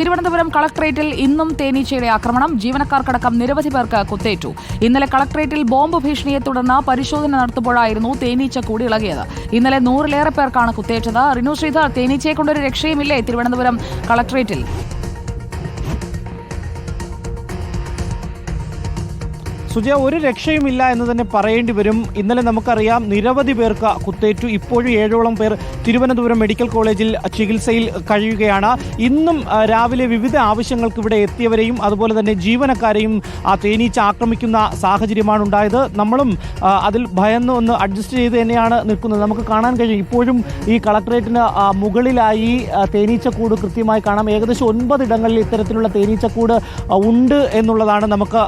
തിരുവനന്തപുരം കളക്ടറേറ്റിൽ ഇന്നും തേനീച്ചയുടെ ആക്രമണം. ജീവനക്കാർക്കടക്കം നിരവധി പേർക്ക് കുത്തേറ്റു. ഇന്നലെ കളക്ടറേറ്റിൽ ബോംബ് ഭീഷണിയെ തുടർന്ന് പരിശോധന നടത്തുമ്പോഴായിരുന്നു തേനീച്ച കൂടി ഇളകിയത്. ഇന്നലെ നൂറിലേറെ പേർക്കാണ് കുത്തേറ്റത്. റിനു ശ്രീധർ തേനീച്ചയെ കൊണ്ടൊരു രക്ഷയുമില്ലേ തിരുവനന്തപുരം കളക്ടറേറ്റിൽ സുജയ ഒരു രക്ഷയുമില്ല എന്ന് തന്നെ പറയേണ്ടി വരും. ഇന്നലെ നമുക്കറിയാം നിരവധി പേർക്ക് കുത്തേറ്റു. ഇപ്പോഴും ഏഴോളം പേർ തിരുവനന്തപുരം മെഡിക്കൽ കോളേജിൽ ചികിത്സയിൽ കഴിയുകയാണ്. ഇന്നും രാവിലെ വിവിധ ആവശ്യങ്ങൾക്ക് ഇവിടെ എത്തിയവരെയും അതുപോലെ തന്നെ ജീവനക്കാരെയും തേനീച്ച ആക്രമിക്കുന്ന സാഹചര്യമാണ് ഉണ്ടായത്. നമ്മളും അതിൽ ഭയന്ന് ഒന്ന് അഡ്ജസ്റ്റ് ചെയ്ത് തന്നെയാണ് നിൽക്കുന്നത്. നമുക്ക് കാണാൻ കഴിയും. ഇപ്പോഴും ഈ കളക്ടറേറ്റിന് മുകളിലായി തേനീച്ചക്കൂട് കൃത്യമായി കാണാം. ഏകദേശം ഒൻപതിടങ്ങളിൽ ഇത്തരത്തിലുള്ള തേനീച്ചക്കൂട് ഉണ്ട് എന്നുള്ളതാണ് നമുക്ക്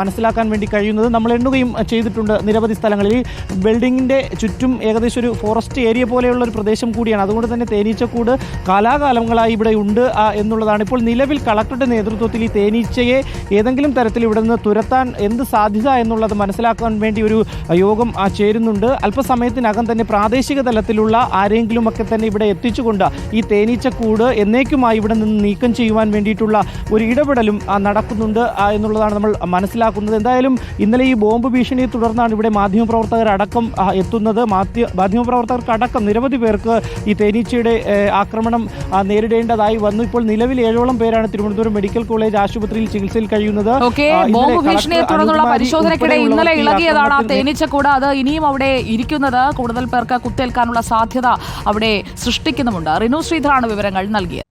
മനസ്സിലാക്കാൻ വേണ്ടി കഴിയുന്നത് നമ്മൾ എണ്ണുകയും ചെയ്തിട്ടുണ്ട്. നിരവധി സ്ഥലങ്ങളിൽ ഈ ബിൽഡിങ്ങിന്റെ ചുറ്റും ഏകദേശം ഒരു ഫോറസ്റ്റ് ഏരിയ പോലെയുള്ള ഒരു പ്രദേശം കൂടിയാണ്. അതുകൊണ്ട് തന്നെ തേനീച്ചക്കൂട് കാലാകാലങ്ങളായി ഇവിടെ ഉണ്ട് എന്നുള്ളതാണ്. ഇപ്പോൾ നിലവിൽ കളക്ടറുടെ നേതൃത്വത്തിൽ ഈ തേനീച്ചയെ ഏതെങ്കിലും തരത്തിൽ ഇവിടെ നിന്ന് തുരത്താൻ എന്ത് സാധ്യത എന്നുള്ളത് മനസ്സിലാക്കാൻ വേണ്ടി ഒരു യോഗം ചേരുന്നുണ്ട്. അല്പസമയത്തിനകം തന്നെ പ്രാദേശിക തലത്തിലുള്ള ആരെങ്കിലും ഒക്കെ തന്നെ ഇവിടെ എത്തിച്ചുകൊണ്ട് ഈ തേനീച്ചക്കൂട് എന്നേക്കുമായി ഇവിടെ നിന്ന് നീക്കം ചെയ്യുവാൻ വേണ്ടിയിട്ടുള്ള ഒരു ഇടപെടലും നടക്കുന്നുണ്ട് എന്നുള്ളതാണ് നമ്മൾ മനസ്സിലാക്കുന്നത്. എന്തായാലും ഇന്നലെ ഈ ബോംബ് ഭീഷണിയെ തുടർന്നാണ് ഇവിടെ മാധ്യമപ്രവർത്തകരടക്കം എത്തുന്നത്. മാധ്യ മാധ്യമപ്രവർത്തകർക്കടക്കം നിരവധി പേർക്ക് ഈ തേനീച്ചയുടെ ആക്രമണം നേരിടേണ്ടതായി വന്നു. ഇപ്പോൾ നിലവിൽ ഏഴോളം പേരാണ് തിരുവനന്തപുരം മെഡിക്കൽ കോളേജ് ആശുപത്രിയിൽ ചികിത്സയിൽ കഴിയുന്നത്. ബോംബ് ഭീഷണിയെ തുടർന്നുള്ള പരിശോധനയ്ക്കിടെ ഇന്നലെ ഇളകിയതാണ് ആ തേനീച്ചക്കൂട്. അത് ഇനിയും അവിടെ ഇരിക്കുന്നത് കൂടുതൽ പേർക്ക് കുത്തേൽക്കാനുള്ള സാധ്യത അവിടെ സൃഷ്ടിക്കുന്നുമുണ്ട്. റിനു ശ്രീധരാണ് വിവരങ്ങൾ നൽകിയത്.